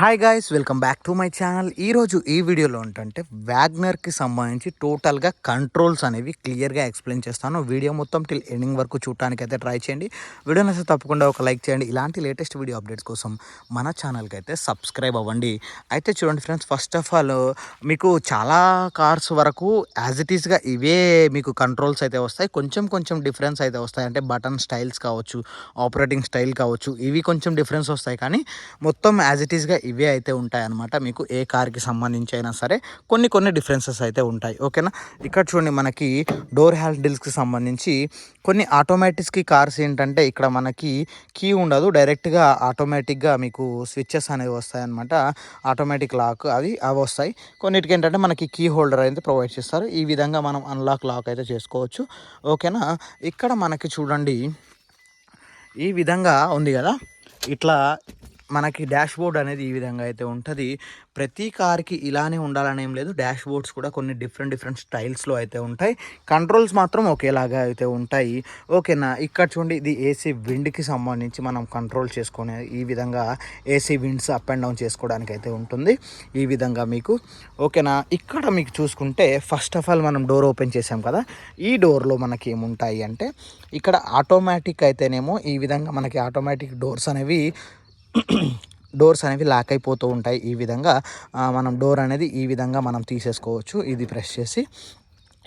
Hi guys welcome back to my channel ఈరోజు ఈ వీడియోలో ఏంటంటే వ్యాగ్నర్కి సంబంధించి టోటల్గా కంట్రోల్స్ అనేవి క్లియర్గా ఎక్స్ప్లెయిన్ చేస్తాను. వీడియో మొత్తం టిల్ ఎండింగ్ వరకు చూడటానికి అయితే ట్రై చేయండి. వీడియో నచ్చితే తప్పకుండా ఒక లైక్ చేయండి. ఇలాంటి లేటెస్ట్ వీడియో అప్డేట్స్ కోసం మన ఛానల్కి అయితే సబ్స్క్రైబ్ అవ్వండి. అయితే చూడండి ఫ్రెండ్స్ ఫస్ట్ ఆఫ్ ఆల్ మీకు చాలా కార్స్ వరకు యాజ్ ఇట్ ఈస్గా ఇవే మీకు కంట్రోల్స్ అయితే వస్తాయి. కొంచెం కొంచెం డిఫరెన్స్ అయితే వస్తాయి. అంటే బటన్ స్టైల్స్ కావచ్చు ఆపరేటింగ్ స్టైల్ కావచ్చు ఇవి కొంచెం డిఫరెన్స్ వస్తాయి. కానీ మొత్తం యాజ్ ఇట్ ఈస్గా ఇవే అయితే ఉంటాయి అన్నమాట మీకు ఏ కార్కి సంబంధించి అయినా సరే కొన్ని కొన్ని డిఫరెన్సెస్ అయితే ఉంటాయి. ఓకేనా? ఇక్కడ చూడండి మనకి డోర్ హ్యాండిల్స్కి సంబంధించి కొన్ని ఆటోమేటిక్స్కి కార్స్ ఏంటంటే ఇక్కడ మనకి కీ ఉండదు. డైరెక్ట్గా ఆటోమేటిక్గా మీకు స్విచ్చెస్ అనేవి వస్తాయన్నమాట. ఆటోమేటిక్ లాక్ అవి అవి వస్తాయి. కొన్నిటికి ఏంటంటే మనకి కీ హోల్డర్ అయితే ప్రొవైడ్ చేస్తారు. ఈ విధంగా మనం అన్లాక్ లాక్ అయితే చేసుకోవచ్చు. ఓకేనా? ఇక్కడ మనకి చూడండి ఈ విధంగా ఉంది కదా? ఇట్లా మనకి డాష్ బోర్డ్ అనేది ఈ విధంగా అయితే ఉంటుంది. ప్రతి కార్కి ఇలానే ఉండాలని ఏం లేదు. డాష్ బోర్డ్స్ కూడా కొన్ని డిఫరెంట్ డిఫరెంట్ స్టైల్స్లో అయితే ఉంటాయి. కంట్రోల్స్ మాత్రం ఒకేలాగా అయితే ఉంటాయి. ఓకేనా? ఇక్కడ చూడండి ఇది ఏసీ విండ్కి సంబంధించి మనం కంట్రోల్ చేసుకునే ఈ విధంగా AC winds up and down చేసుకోవడానికి అయితే ఉంటుంది. ఈ విధంగా మీకు. ఓకేనా? ఇక్కడ మీకు చూసుకుంటే ఫస్ట్ ఆఫ్ ఆల్ మనం డోర్ ఓపెన్ చేసాం కదా? ఈ డోర్లో మనకి ఏముంటాయి అంటే ఇక్కడ ఆటోమేటిక్ అయితేనేమో ఈ విధంగా మనకి ఆటోమేటిక్ డోర్స్ అనేవి డోర్స్ అనేవి లాక్ అయిపోతూ ఉంటాయి ఈ విధంగా. మనం డోర్ అనేది ఈ విధంగా మనం తీసేసుకోవచ్చు. ఇది ప్రెస్ చేసి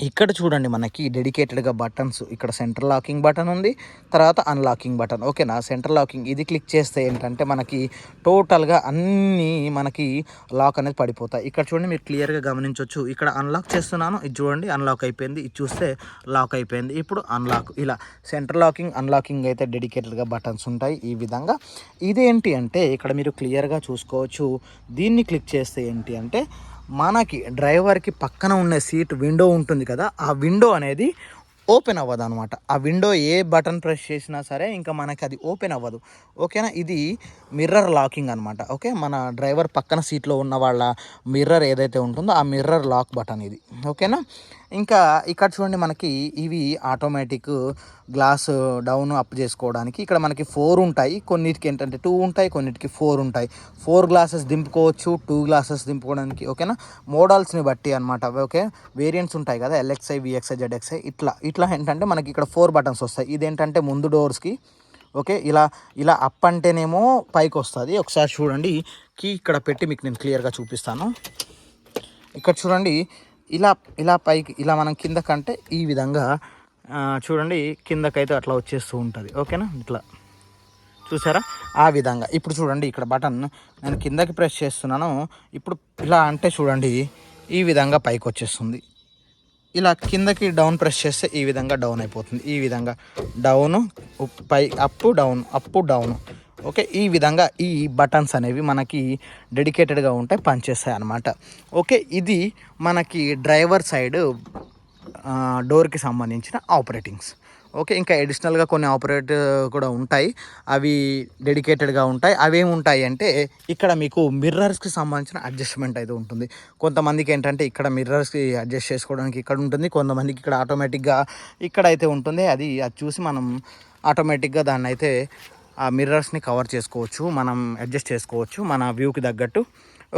ఇక్కడ చూడండి మనకి డెడికేటెడ్గా బటన్స్. ఇక్కడ సెంటర్ లాకింగ్ బటన్ ఉంది తర్వాత అన్లాకింగ్ బటన్. ఓకేనా? Centre locking. ఇది క్లిక్ చేస్తే ఏంటంటే మనకి టోటల్గా అన్నీ మనకి లాక్ అనేది పడిపోతాయి. ఇక్కడ చూడండి మీరు క్లియర్గా గమనించవచ్చు ఇక్కడ అన్లాక్ చేస్తున్నాను. ఇది చూడండి అన్లాక్ అయిపోయింది. ఇది చూస్తే లాక్ అయిపోయింది. ఇప్పుడు అన్లాక్. ఇలా సెంటర్ లాకింగ్ అన్లాకింగ్ అయితే డెడికేటెడ్గా బటన్స్ ఉంటాయి ఈ విధంగా. ఇదేంటి అంటే ఇక్కడ మీరు క్లియర్గా చూసుకోవచ్చు. దీన్ని క్లిక్ చేస్తే ఏంటి అంటే మనకి డ్రైవర్కి పక్కన ఉన్న సీట్ విండో ఉంటుంది కదా ఆ విండో అనేది ఓపెన్ అవ్వదు అనమాట ఆ విండో ఏ బటన్ ప్రెస్ చేసినా సరే ఇంకా మనకి అది ఓపెన్ అవ్వదు. ఓకేనా? ఇది మిర్రర్ లాకింగ్ అనమాట ఓకే? మన డ్రైవర్ పక్కన సీట్లో ఉన్న వాళ్ళ మిర్రర్ ఏదైతే ఉంటుందో ఆ మిర్రర్ లాక్ బటన్ ఇది. ఓకేనా? ఇంకా ఇక్కడ చూడండి మనకి ఇవి ఆటోమేటిక్ గ్లాస్ డౌన్ అప్ చేసుకోవడానికి ఇక్కడ మనకి ఫోర్ ఉంటాయి. కొన్నిటికి ఏంటంటే టూ ఉంటాయి కొన్నిటికి ఫోర్ ఉంటాయి. ఫోర్ గ్లాసెస్ దింపుకోవచ్చు టూ గ్లాసెస్ దింపుకోవడానికి ఓకేనా మోడల్స్ని బట్టి అనమాట ఓకే వేరియంట్స్ ఉంటాయి కదా ఎల్ఎక్స్ఐ విఎక్స్ఐ జెడ్ఎక్స్ఐ ఇట్లా. ఇట్లా ఏంటంటే మనకి ఇక్కడ ఫోర్ బటన్స్ వస్తాయి. ఇదేంటంటే ముందు డోర్స్కి ఓకే ఇలా ఇలా అప్ అంటేనేమో పైకి వస్తుంది. ఒకసారి చూడండి. కీ ఇక్కడ పెట్టి మీకు నేను క్లియర్గా చూపిస్తాను. ఇక్కడ చూడండి. ఇలా ఇలా పైకి ఇలా మనం కిందకంటే ఈ విధంగా చూడండి కిందకైతే అట్లా వచ్చేస్తూ ఉంటుంది. ఓకేనా? ఇట్లా. చూసారా? ఆ విధంగా. ఇప్పుడు చూడండి ఇక్కడ బటన్ నేను కిందకి ప్రెస్ చేస్తున్నాను. ఇప్పుడు ఇలా అంటే చూడండి ఈ విధంగా పైకి వచ్చేస్తుంది. ఇలా కిందకి డౌన్ ప్రెస్ చేస్తే ఈ విధంగా డౌన్ అయిపోతుంది. ఈ విధంగా డౌను పై up down up down. Okay ఈ విధంగా ఈ బటన్స్ అనేవి మనకి డెడికేటెడ్గా ఉంటాయి పనిచేస్తాయి అన్నమాట. ఓకే ఇది మనకి డ్రైవర్ సైడ్ డోర్కి సంబంధించిన ఆపరేటింగ్స్. ఓకే ఇంకా అడిషనల్గా కొన్ని ఆపరేట్ కూడా ఉంటాయి. అవి డెడికేటెడ్గా ఉంటాయి. అవి ఏముంటాయి ఉంటాయి అంటే ఇక్కడ మీకు మిర్రర్స్కి సంబంధించిన అడ్జస్ట్మెంట్ అయితే ఉంటుంది. కొంతమందికి ఏంటంటే ఇక్కడ మిర్రర్స్కి అడ్జస్ట్ చేసుకోవడానికి ఇక్కడ ఉంటుంది. కొంతమందికి ఇక్కడ ఆటోమేటిక్గా ఇక్కడ అయితే ఉంటుంది. అది అది చూసి మనం ఆటోమేటిక్గా దాన్ని అయితే ఆ మిర్రర్స్ని కవర్ చేసుకోవచ్చు మనం అడ్జస్ట్ చేసుకోవచ్చు మన వ్యూకి తగ్గట్టు.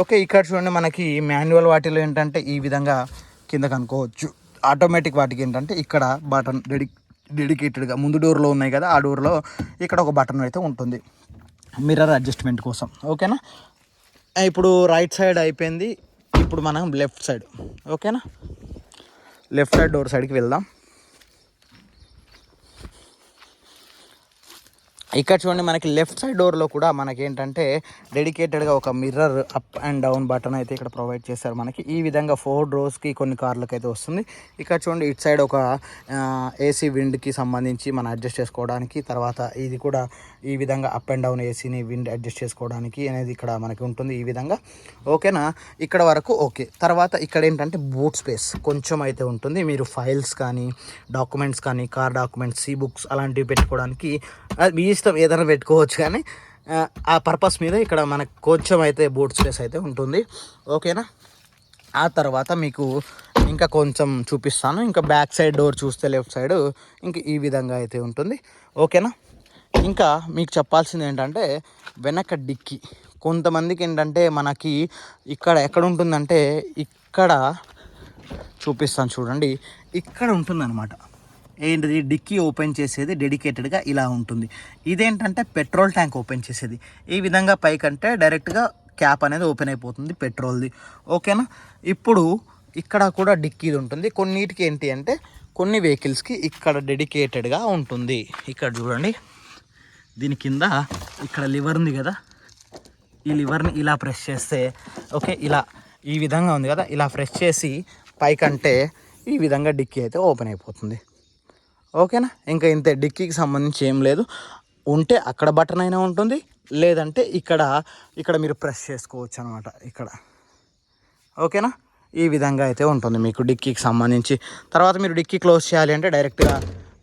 ఓకే ఇక్కడ చూడండి మనకి మాన్యువల్ వాటిలో ఏంటంటే ఈ విధంగా కింద కనుకోవచ్చు ఆటోమేటిక్ వాటికి ఏంటంటే ఇక్కడ బటన్ డెడి డెడికేటెడ్గా ముందు డోర్లో ఉన్నాయి కదా ఆ డోర్లో ఇక్కడ ఒక బటన్ అయితే ఉంటుంది. మిర్రర్ అడ్జస్ట్మెంట్ కోసం. ఓకేనా ఇప్పుడు రైట్ సైడ్ అయిపోయింది. ఇప్పుడు మనం లెఫ్ట్ సైడ్ ఓకేనా లెఫ్ట్ సైడ్ డోర్ సైడ్కి వెళ్దాం. ఇక్కడ చూడండి మనకి లెఫ్ట్ సైడ్ డోర్లో కూడా మనకి ఏంటంటే డెడికేటెడ్గా ఒక mirror up and down button అయితే ఇక్కడ ప్రొవైడ్ చేశారు మనకి. ఈ విధంగా ఫోర్ డోర్స్కి కొన్ని కార్లకు అయితే వస్తుంది. ఇక్కడ చూడండి ఇటు సైడ్ ఒక ఏసీ విండ్కి సంబంధించి మనం అడ్జస్ట్ చేసుకోవడానికి తర్వాత ఇది కూడా ఈ విధంగా అప్ అండ్ డౌన్ ఏసీని విండ్ అడ్జస్ట్ చేసుకోవడానికి అనేది ఇక్కడ మనకి ఉంటుంది ఈ విధంగా. ఓకేనా ఇక్కడ వరకు ఓకే తర్వాత ఇక్కడ ఏంటంటే బూట్ స్పేస్ కొంచెం అయితే ఉంటుంది. మీరు ఫైల్స్ కానీ డాక్యుమెంట్స్ కానీ కార్ డాక్యుమెంట్స్ సీ బుక్స్ అలాంటివి పెట్టుకోవడానికి ఈ మీ ఇష్టం ఏదైనా పెట్టుకోవచ్చు కానీ ఆ, పర్పస్ మీద ఇక్కడ మనకు కొంచెం అయితే బూట్ స్పేస్ అయితే ఉంటుంది. ఓకేనా? ఆ తర్వాత మీకు ఇంకా కొంచెం చూపిస్తాను. ఇంకా బ్యాక్ సైడ్ డోర్ చూస్తే లెఫ్ట్ సైడ్ ఇంక ఈ విధంగా అయితే ఉంటుంది. ఓకేనా? ఇంకా మీకు చెప్పాల్సింది ఏంటంటే వెనక డిక్కీ కొంతమందికి ఏంటంటే మనకి ఇక్కడ ఎక్కడ ఉంటుందంటే ఇక్కడ చూపిస్తాను చూడండి. ఇక్కడ ఉంటుందన్నమాట. ఏంటిది? డిక్కీ ఓపెన్ చేసేది డెడికేటెడ్గా ఇలా ఉంటుంది. ఇదేంటంటే పెట్రోల్ ట్యాంక్ ఓపెన్ చేసేది. ఈ విధంగా పైకంటే డైరెక్ట్గా క్యాప్ అనేది ఓపెన్ అయిపోతుంది పెట్రోల్ది. ఓకేనా? ఇప్పుడు ఇక్కడ కూడా డిక్కీది ఉంటుంది. కొన్నిటికి ఏంటి అంటే కొన్ని వెహికల్స్కి ఇక్కడ డెడికేటెడ్గా ఉంటుంది. ఇక్కడ చూడండి. దీని కింద ఇక్కడ లివర్ ఉంది కదా. ఈ లివర్ని ఇలా ప్రెస్ చేస్తే ఓకే ఇలా ఈ విధంగా ఉంది కదా. ఇలా ప్రెస్ చేసి పైకంటే ఈ విధంగా డిక్కీ అయితే ఓపెన్ అయిపోతుంది. ఓకేనా? ఇంకా ఇంతే డిక్కీకి సంబంధించి ఏం లేదు. ఉంటే అక్కడ బటన్ అయినా ఉంటుంది లేదంటే ఇక్కడ ఇక్కడ మీరు ప్రెస్ చేసుకోవచ్చు అనమాట ఇక్కడ. ఓకేనా? ఈ విధంగా అయితే ఉంటుంది మీకు డిక్కీకి సంబంధించి. తర్వాత మీరు డిక్కీ క్లోజ్ చేయాలి అంటే డైరెక్ట్గా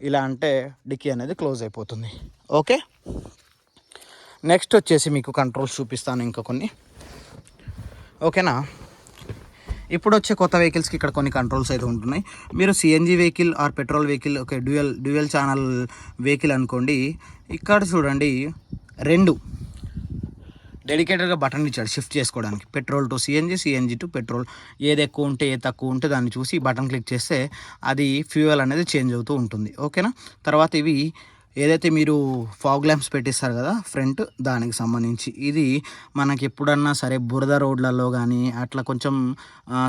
ఇలా అంటే డిక్కీ అనేది క్లోజ్ అయిపోతుంది. ఓకే? నెక్స్ట్ వచ్చేసి మీకు కంట్రోల్స్ చూపిస్తాను ఇంకా కొన్ని. ఓకేనా? ఇప్పుడు వచ్చే కొత్త వెహికల్స్కి ఇక్కడ కొన్ని కంట్రోల్స్ అయితే ఉంటున్నాయి. మీరు CNG vehicle or petrol vehicle okay dual dual channel vehicle అనుకోండి ఇక్కడ చూడండి రెండు డెడికేటెడ్గా బటన్ ఇచ్చాడు షిఫ్ట్ చేసుకోవడానికి. Petrol to CNG CNG to petrol ఏది ఎక్కువ ఉంటే ఏది తక్కువ ఉంటే దాన్ని చూసి బటన్ క్లిక్ చేస్తే అది ఫ్యూయల్ అనేది చేంజ్ అవుతూ ఉంటుంది. ఓకేనా తర్వాత ఇవి ఏదైతే మీరు ఫాగ్ ల్యాంప్స్ పెట్టిస్తారు కదా ఫ్రంట్ దానికి సంబంధించి ఇది మనకి ఎప్పుడన్నా సరే బురద రోడ్లలో కానీ అట్లా కొంచెం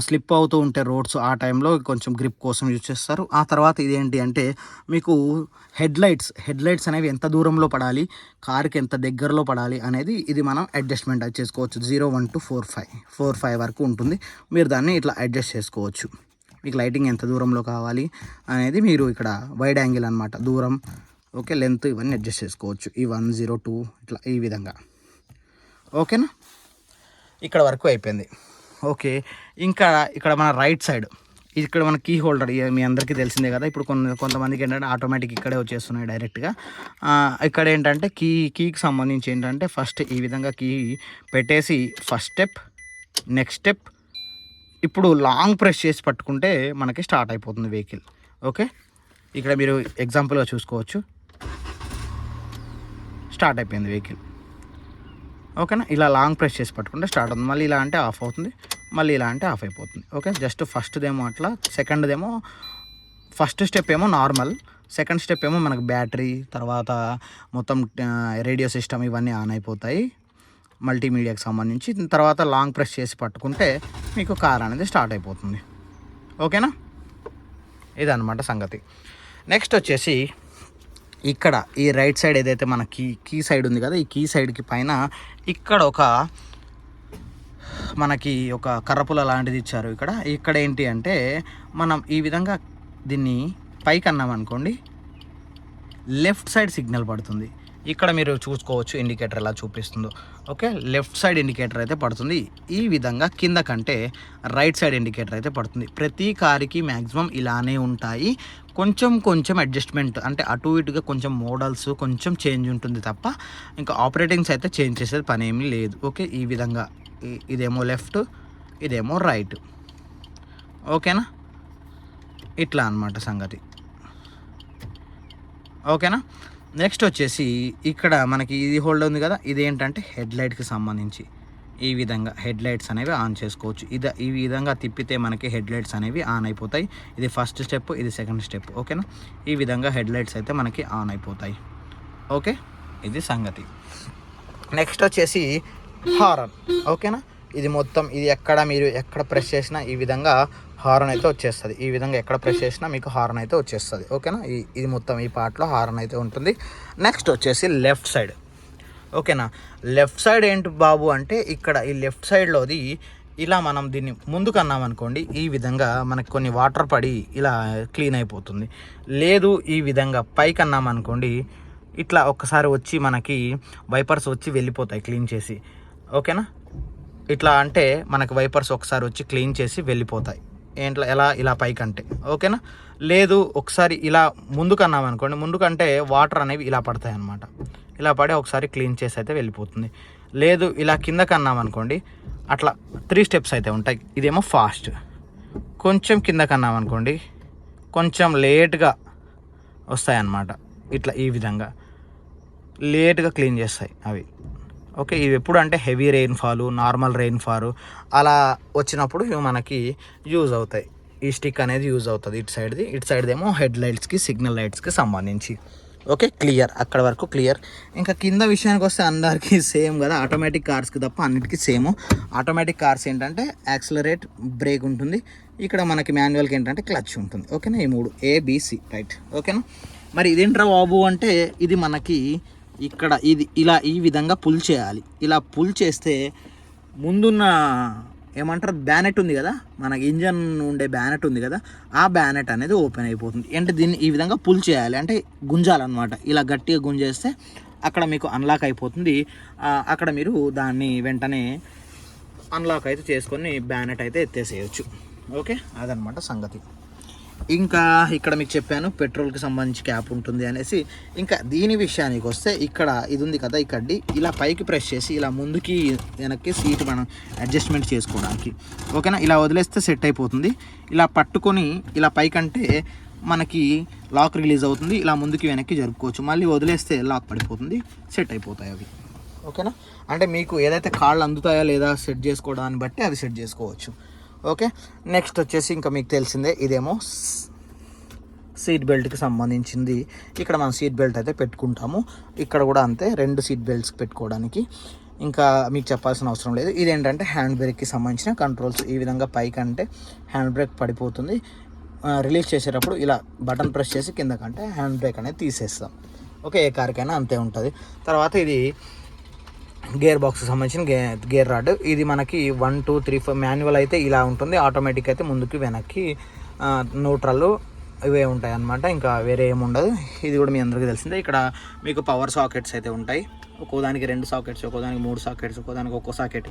స్లిప్ అవుతూ ఉంటే రోడ్స్ ఆ టైంలో కొంచెం గ్రిప్ కోసం యూజ్ చేస్తారు. ఆ తర్వాత ఇదేంటి అంటే మీకు హెడ్ లైట్స్ హెడ్ లైట్స్ అనేవి ఎంత దూరంలో పడాలి కార్కి ఎంత దగ్గరలో పడాలి అనేది ఇది మనం అడ్జస్ట్మెంట్ చేసుకోవచ్చు. Zero one two four five four five వరకు ఉంటుంది. మీరు దాన్ని ఇట్లా అడ్జస్ట్ చేసుకోవచ్చు. మీకు లైటింగ్ ఎంత దూరంలో కావాలి అనేది మీరు ఇక్కడ వైడ్ యాంగిల్ అనమాట దూరం. ఓకే లెంత్ ఇవన్నీ అడ్జస్ట్ చేసుకోవచ్చు. ఈ వన్ జీరో టూ ఇట్లా ఈ విధంగా. ఓకేనా? ఇక్కడ వరకు అయిపోయింది. ఓకే ఇంకా ఇక్కడ మన రైట్ సైడ్ ఇక్కడ మన కీ హోల్డర్ ఇక మీ అందరికీ తెలిసిందే కదా ఇప్పుడు కొన్ని కొంతమందికి ఏంటంటే ఆటోమేటిక్ ఇక్కడే వచ్చేస్తున్నాయి డైరెక్ట్గా ఇక్కడ ఏంటంటే కీ కీకి సంబంధించి ఏంటంటే ఫస్ట్ ఈ విధంగా కీ పెట్టేసి ఫస్ట్ స్టెప్ నెక్స్ట్ స్టెప్ ఇప్పుడు లాంగ్ ప్రెస్ చేసి పట్టుకుంటే మనకి స్టార్ట్ అయిపోతుంది వెహికల్ ఓకే ఇక్కడ మీరు ఎగ్జాంపుల్గా చూసుకోవచ్చు. స్టార్ట్ అయిపోయింది వెహికల్. ఓకేనా? ఇలా లాంగ్ ప్రెస్ చేసి పట్టుకుంటే స్టార్ట్ అవుతుంది. మళ్ళీ ఇలా అంటే ఆఫ్ అవుతుంది. మళ్ళీ ఇలా అంటే ఆఫ్ అయిపోతుంది. ఓకే? జస్ట్ ఫస్ట్దేమో అట్లా సెకండ్దేమో ఫస్ట్ స్టెప్ ఏమో నార్మల్ సెకండ్ స్టెప్ ఏమో మనకు బ్యాటరీ తర్వాత మొత్తం రేడియో సిస్టమ్ ఇవన్నీ ఆన్ అయిపోతాయి మల్టీమీడియాకి సంబంధించి. తర్వాత లాంగ్ ప్రెస్ చేసి పట్టుకుంటే మీకు కార్ అనేది స్టార్ట్ అయిపోతుంది. ఓకేనా? ఇదన్నమాట సంగతి. నెక్స్ట్ వచ్చేసి ఇక్కడ ఈ రైట్ సైడ్ ఏదైతే మన కీ కీ సైడ్ ఉంది కదా ఈ కీ సైడ్కి పైన ఇక్కడ ఒక మనకి ఒక కర్రపుల లాంటిది ఇచ్చారు ఇక్కడ. ఇక్కడ ఏంటి అంటే మనం ఈ విధంగా దీన్ని పైకి అన్నాం అనుకోండి లెఫ్ట్ సైడ్ సిగ్నల్ పడుతుంది. ఇక్కడ మీరు చూసుకోవచ్చు ఇండికేటర్ ఎలా చూపిస్తుందో. ఓకే లెఫ్ట్ సైడ్ ఇండికేటర్ అయితే పడుతుంది. ఈ విధంగా కింద కంటే రైట్ సైడ్ ఇండికేటర్ అయితే పడుతుంది. ప్రతి కారుకి మ్యాక్సిమం ఇలానే ఉంటాయి. కొంచెం కొంచెం అడ్జస్ట్మెంట్ అంటే అటు ఇటుగా కొంచెం మోడల్స్ కొంచెం చేంజ్ ఉంటుంది తప్ప ఇంకా ఆపరేటింగ్స్ అయితే చేంజ్ చేసేది పని ఏమీ లేదు. ఓకే ఈ విధంగా ఇదేమో లెఫ్ట్ ఇదేమో రైట్ ఓకేనా ఇట్లా అన్నమాట సంగతి. ఓకేనా నెక్స్ట్ వచ్చేసి ఇక్కడ మనకి ఇది హోల్డ్ ఉంది కదా ఇది ఏంటంటే హెడ్ లైట్కి సంబంధించి ఈ విధంగా హెడ్ లైట్స్ అనేవి ఆన్ చేసుకోవచ్చు. ఇది ఈ విధంగా తిప్పితే మనకి హెడ్ లైట్స్ అనేవి ఆన్ అయిపోతాయి. ఇది ఫస్ట్ స్టెప్ ఇది సెకండ్ స్టెప్ ఓకేనా ఈ విధంగా హెడ్ లైట్స్ అయితే మనకి ఆన్ అయిపోతాయి. ఓకే ఇది సంగతి. నెక్స్ట్ వచ్చేసి హారన్ ఓకేనా ఇది మొత్తం ఇది ఎక్కడ మీరు ఎక్కడ ప్రెస్ చేసినా ఈ విధంగా హారన్ అయితే వచ్చేస్తుంది. ఈ విధంగా ఎక్కడ ప్రెస్ చేసినా మీకు హారన్ అయితే వచ్చేస్తుంది. ఓకేనా? ఈ ఇది మొత్తం ఈ పార్ట్లో హారన్ అయితే ఉంటుంది. నెక్స్ట్ వచ్చేసి లెఫ్ట్ సైడ్ ఓకేనా? లెఫ్ట్ సైడ్ ఏంటి బాబు అంటే ఇక్కడ ఈ లెఫ్ట్ సైడ్లోది ఇలా మనం దీన్ని ముందుకు అన్నాం అనుకోండి ఈ విధంగా మనకు కొన్ని వాటర్ పడి ఇలా క్లీన్ అయిపోతుంది. లేదు ఈ విధంగా పైకి అన్నామనుకోండి ఇట్లా ఒక్కసారి వచ్చి మనకి వైపర్స్ వచ్చి వెళ్ళిపోతాయి క్లీన్ చేసి. ఓకేనా? ఇట్లా అంటే మనకు వైపర్స్ ఒకసారి వచ్చి క్లీన్ చేసి వెళ్ళిపోతాయి. ఏంట్లా ఎలా ఇలా పైకంటే. ఓకేనా? లేదు ఒకసారి ఇలా ముందుకు అన్నాం అనుకోండి ముందుకంటే వాటర్ అనేవి ఇలా పడతాయి అన్నమాట ఇలా పడి ఒకసారి క్లీన్ చేసి అయితే వెళ్ళిపోతుంది. లేదు ఇలా కిందకు అన్నాం అనుకోండి అట్లా త్రీ స్టెప్స్ అయితే ఉంటాయి. ఇదేమో ఫాస్ట్. కొంచెం కిందకి అన్నాం అనుకోండి కొంచెం లేట్గా వస్తాయి అన్నమాట ఇట్లా ఈ విధంగా. లేట్గా క్లీన్ చేస్తాయి అవి. ఓకే ఇవి ఎప్పుడు అంటే హెవీ రెయిన్ఫాల్ నార్మల్ రెయిన్ఫాల్ అలా వచ్చినప్పుడు ఇవి మనకి యూజ్ అవుతాయి. ఈ స్టిక్ అనేది యూజ్ అవుతుంది ఇటు సైడ్ది. ఇటు సైడ్దేమో ఏమో హెడ్ లైట్స్కి సిగ్నల్ లైట్స్కి సంబంధించి. Okay clear. అక్కడ వరకు క్లియర్. ఇంకా కింద విషయానికి వస్తే అందరికీ సేమ్ కదా. ఆటోమేటిక్ కార్స్కి తప్ప అన్నిటికీ సేమ్. ఆటోమేటిక్ కార్స్ ఏంటంటే యాక్సిలరేట్ బ్రేక్ ఉంటుంది. ఇక్కడ మనకి మాన్యువల్కి ఏంటంటే క్లచ్ ఉంటుంది. ఓకేనా? ఈ మూడు ఏబిసి రైట్ ఓకేనా? మరి ఇదేంట్రా బాబు అంటే ఇది మనకి ఇక్కడ ఇది ఇలా ఈ విధంగా పుల్ చేయాలి. ఇలా పుల్ చేస్తే ముందున్న ఏమంటారు బ్యానెట్ ఉంది కదా? మనకి ఇంజన్ ఉండే బ్యానెట్ ఉంది కదా? ఆ బ్యానెట్ అనేది ఓపెన్ అయిపోతుంది. అంటే దీన్ని ఈ విధంగా పుల్ చేయాలి. అంటే గుంజాలన్నమాట. ఇలా గట్టిగా గుంజేస్తే అక్కడ మీకు అన్లాక్ అయిపోతుంది. అక్కడ మీరు దాన్ని వెంటనే అన్లాక్ అయితే చేసుకొని బ్యానెట్ అయితే ఎత్తేసేయచ్చు. ఓకే అదనమాట సంగతి. ఇంకా ఇక్కడ మీకు చెప్పాను పెట్రోల్కి సంబంధించి క్యాప్ ఉంటుంది అనేసి. ఇంకా దీని విషయానికి వస్తే ఇక్కడ ఇది ఉంది కదా ఇక్కడి ఇలా పైకి ప్రెస్ చేసి ఇలా ముందుకి వెనక్కి సీట్ మనం అడ్జస్ట్మెంట్ చేసుకోవడానికి. ఓకేనా? ఇలా వదిలేస్తే సెట్ అయిపోతుంది. ఇలా పట్టుకొని ఇలా పైకంటే మనకి లాక్ రిలీజ్ అవుతుంది. ఇలా ముందుకి వెనక్కి జరుపుకోవచ్చు. మళ్ళీ వదిలేస్తే లాక్ పడిపోతుంది. సెట్ అయిపోతాయి అవి. ఓకేనా? అంటే మీకు ఏదైతే కాళ్ళు అందుతాయో లేదా సెట్ చేసుకోవడాన్ని బట్టి అవి సెట్ చేసుకోవచ్చు. ఓకే? నెక్స్ట్ వచ్చేసి ఇంకా మీకు తెలిసిందే ఇదేమో సీట్ బెల్ట్కి సంబంధించింది. ఇక్కడ మనం సీట్ బెల్ట్ అయితే పెట్టుకుంటాము. ఇక్కడ కూడా అంతే రెండు సీట్ బెల్ట్స్ పెట్టుకోవడానికి. ఇంకా మీకు చెప్పాల్సిన అవసరం లేదు. ఇదేంటంటే హ్యాండ్ బ్రేక్కి సంబంధించిన కంట్రోల్స్. ఈ విధంగా పైకి అంటే హ్యాండ్ బ్రేక్ పడిపోతుంది. రిలీజ్ చేసేటప్పుడు ఇలా బటన్ ప్రెస్ చేసి కిందకంటే హ్యాండ్ బ్రేక్ అనేది తీసేస్తాం. ఓకే ఏ కార్కైనా అంతే ఉంటుంది. తర్వాత ఇది గేర్ బాక్స్ సంబంధించిన గే గేర్ రాడ్. ఇది మనకి one two three four manual అయితే ఇలా ఉంటుంది. ఆటోమేటిక్ అయితే ముందుకి వెనక్కి న్యూట్రల్ ఇవే ఉంటాయి అన్నమాట ఇంకా వేరే ఏమి ఉండదు ఇది కూడా మీ అందరికీ తెలిసిందే. ఇక్కడ మీకు పవర్ సాకెట్స్ అయితే ఉంటాయి. ఒక్కోదానికి రెండు సాకెట్స్ ఒక్కోదానికి మూడు సాకెట్స్ ఒక్కోదానికి ఒక్కో సాకెట్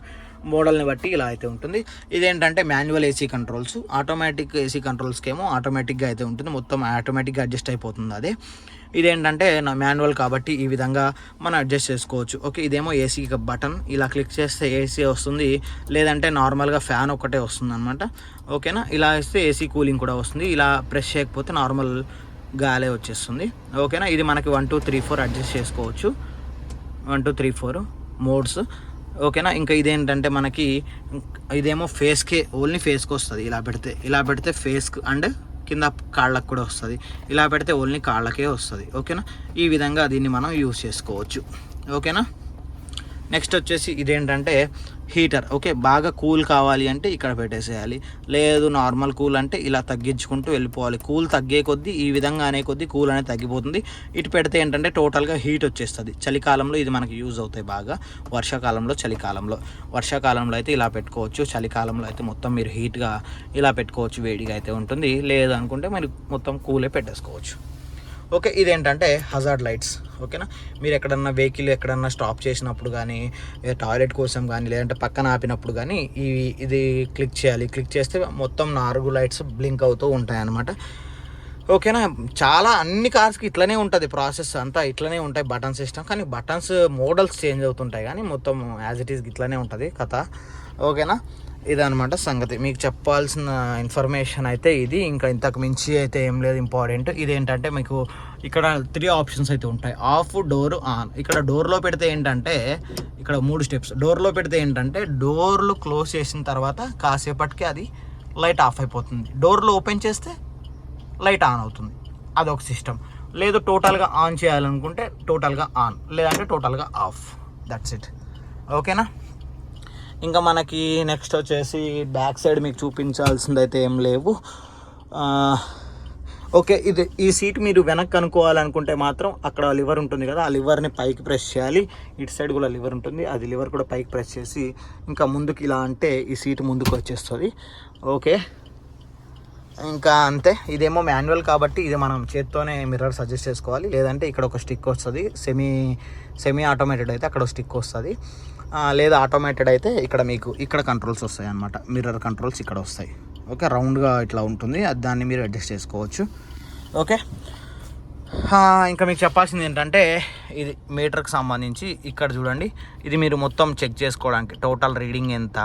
మోడల్ని బట్టి ఇలా అయితే ఉంటుంది. ఇదేంటంటే manual AC controls. Automatic AC కంట్రోల్స్కి ఏమో ఆటోమేటిక్గా అయితే ఉంటుంది. మొత్తం ఆటోమేటిక్గా అడ్జస్ట్ అయిపోతుంది అది. ఇదేంటంటే నా మాన్యువల్ కాబట్టి ఈ విధంగా మనం అడ్జస్ట్ చేసుకోవచ్చు. ఓకే ఇదేమో ఏసీ బటన్. ఇలా క్లిక్ చేస్తే ఏసీ వస్తుంది. లేదంటే నార్మల్గా ఫ్యాన్ ఒకటే వస్తుంది అనమాట ఓకేనా? ఇలా ఇస్తే ఏసీ కూలింగ్ కూడా వస్తుంది. ఇలా ప్రెస్ చేయకపోతే నార్మల్ గాలే వచ్చేస్తుంది. ఓకేనా? ఇది మనకి one two three four adjust చేసుకోవచ్చు. One two three four modes. ఓకేనా? ఇంకా ఇదేంటంటే మనకి ఇదేమో ఫేస్కే ఓన్లీ ఫేస్కి వస్తుంది. ఇలా పెడితే ఇలా పెడితే ఫేస్కి అండ్ కింద కాళ్ళకు కూడా వస్తుంది. ఇలా పెడితే ఓన్లీ కాళ్ళకే వస్తుంది. ఓకేనా? ఈ విధంగా దీన్ని మనం యూస్ చేసుకోవచ్చు. ఓకేనా? నెక్స్ట్ వచ్చేసి ఇదేంటంటే హీటర్ ఓకే? బాగా కూల్ కావాలి అంటే ఇక్కడ పెట్టేసేయాలి. లేదు నార్మల్ కూల్ అంటే ఇలా తగ్గించుకుంటూ వెళ్ళిపోవాలి. కూల్ తగ్గే కొద్దీ ఈ విధంగా అనే కొద్దీ కూల్ అనేది తగ్గిపోతుంది. ఇటు పెడితే ఏంటంటే టోటల్గా హీట్ వచ్చేస్తుంది. చలికాలంలో ఇది మనకి యూజ్ అవుతాయి బాగా. వర్షాకాలంలో చలికాలంలో. వర్షాకాలంలో అయితే ఇలా పెట్టుకోవచ్చు. చలికాలంలో అయితే మొత్తం మీరు హీట్గా ఇలా పెట్టుకోవచ్చు వేడిగా అయితే ఉంటుంది. లేదనుకుంటే మీరు మొత్తం కూలే పెట్టేసుకోవచ్చు. ఓకే ఇదేంటంటే హజార్డ్ లైట్స్ ఓకేనా? మీరు ఎక్కడన్నా వెహికల్ ఎక్కడన్నా స్టాప్ చేసినప్పుడు కానీ టాయిలెట్ కోసం కానీ లేదంటే పక్కన ఆపినప్పుడు కానీ ఈ ఇది క్లిక్ చేయాలి. క్లిక్ చేస్తే మొత్తం నాలుగు లైట్స్ బ్లింక్ అవుతూ ఉంటాయి అన్నమాట ఓకేనా? చాలా అన్ని కార్స్కి ఇట్లనే ఉంటుంది ప్రాసెస్ అంతా ఇట్లనే ఉంటాయి బటన్ సిస్టమ్ కానీ బటన్స్ మోడల్స్ చేంజ్ అవుతుంటాయి కానీ మొత్తం యాజ్ ఇట్ ఈస్ ఇట్లనే ఉంటుంది కథ. ఓకేనా? ఇదనమాట సంగతి. మీకు చెప్పాల్సిన ఇన్ఫర్మేషన్ అయితే ఇది. ఇంకా ఇంతకు మించి అయితే ఏం లేదు ఇంపార్టెంట్. ఇదేంటంటే మీకు ఇక్కడ త్రీ ఆప్షన్స్ అయితే ఉంటాయి. Off door on. ఇక్కడ డోర్లో పెడితే ఏంటంటే ఇక్కడ మూడు స్టెప్స్. డోర్లో పెడితే ఏంటంటే డోర్లు క్లోజ్ చేసిన తర్వాత కాసేపటికి అది లైట్ ఆఫ్ అయిపోతుంది. డోర్లు ఓపెన్ చేస్తే లైట్ ఆన్ అవుతుంది. అదొక సిస్టమ్. లేదు టోటల్గా ఆన్ చేయాలనుకుంటే టోటల్గా ఆన్. లేదంటే టోటల్గా ఆఫ్. దట్స్ ఇట్ ఓకేనా? ఇంకా మనకి నెక్స్ట్ వచ్చేసి బ్యాక్ సైడ్ మీకు చూపించాల్సింది అయితే ఏం లేవు. ఓకే ఇది ఈ సీట్ మీరు వెనక్కి అనుకోవాలనుకుంటే మాత్రం అక్కడ లివర్ ఉంటుంది కదా ఆ లివర్ని పైకి ప్రెస్ చేయాలి. ఇటు సైడ్ కూడా లివర్ ఉంటుంది అది లివర్ కూడా పైకి ప్రెస్ చేసి ఇంకా ముందుకు ఇలా అంటే ఈ సీట్ ముందుకు వచ్చేస్తుంది. ఓకే ఇంకా అంతే. ఇదేమో మాన్యువల్ కాబట్టి ఇది మనం చేత్తోనే మిర్రర్ సజెస్ట్ చేసుకోవాలి. లేదంటే ఇక్కడ ఒక స్టిక్ వస్తుంది సెమీ సెమీ ఆటోమేటెడ్ అయితే అక్కడ స్టిక్ వస్తుంది. లేదా ఆటోమేటెడ్ అయితే ఇక్కడ మీకు ఇక్కడ కంట్రోల్స్ వస్తాయి అన్నమాట మిర్రర్ కంట్రోల్స్ ఇక్కడ వస్తాయి. ఓకే రౌండ్గా ఇట్లా ఉంటుంది. అది దాన్ని మీరు అడ్జస్ట్ చేసుకోవచ్చు. ఓకే ఇంకా మీకు చెప్పాల్సింది ఏంటంటే ఇది మీటర్కి సంబంధించి ఇక్కడ చూడండి. ఇది మీరు మొత్తం చెక్ చేసుకోవడానికి టోటల్ రీడింగ్ ఎంత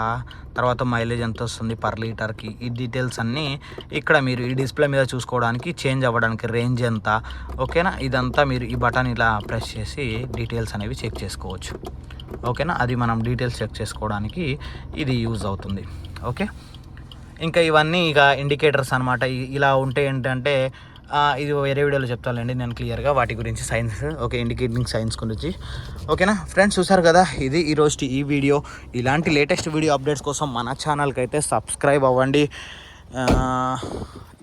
తర్వాత మైలేజ్ ఎంత వస్తుంది పర్ లీటర్కి ఈ డీటెయిల్స్ అన్నీ ఇక్కడ మీరు ఈ డిస్ప్లే మీద చూసుకోవడానికి చేంజ్ అవ్వడానికి రేంజ్ ఎంత ఓకేనా? ఇదంతా మీరు ఈ బటన్ ఇలా ప్రెస్ చేసి డీటెయిల్స్ అనేవి చెక్ చేసుకోవచ్చు. ఓకేనా? అది మనం డీటెయిల్స్ చెక్ చేసుకోవడానికి ఇది యూజ్ అవుతుంది. ఓకే? ఇంకా ఇవన్నీ ఇక ఇండికేటర్స్ అనమాట ఇలా ఉంటే ఏంటంటే ఇది వేరే వీడియోలో చెప్తానండి నేను క్లియర్గా వాటి గురించి సైన్స్ ఓకే ఇండికేటింగ్ సైన్స్ గురించి. ఓకేనా? ఫ్రెండ్స్ చూసారు కదా ఇది ఈరోజు ఈ వీడియో. ఇలాంటి లేటెస్ట్ వీడియో అప్డేట్స్ కోసం మన ఛానల్కి అయితే సబ్స్క్రైబ్ అవ్వండి.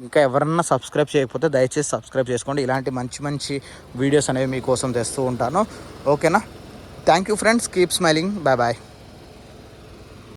ఇంకా ఎవరన్నా సబ్స్క్రైబ్ చేయకపోతే దయచేసి సబ్స్క్రైబ్ చేసుకోండి. ఇలాంటి మంచి మంచి వీడియోస్ అనేవి మీకోసం తెస్తూ ఉంటాను. ఓకేనా? Thank you friends keep smiling bye bye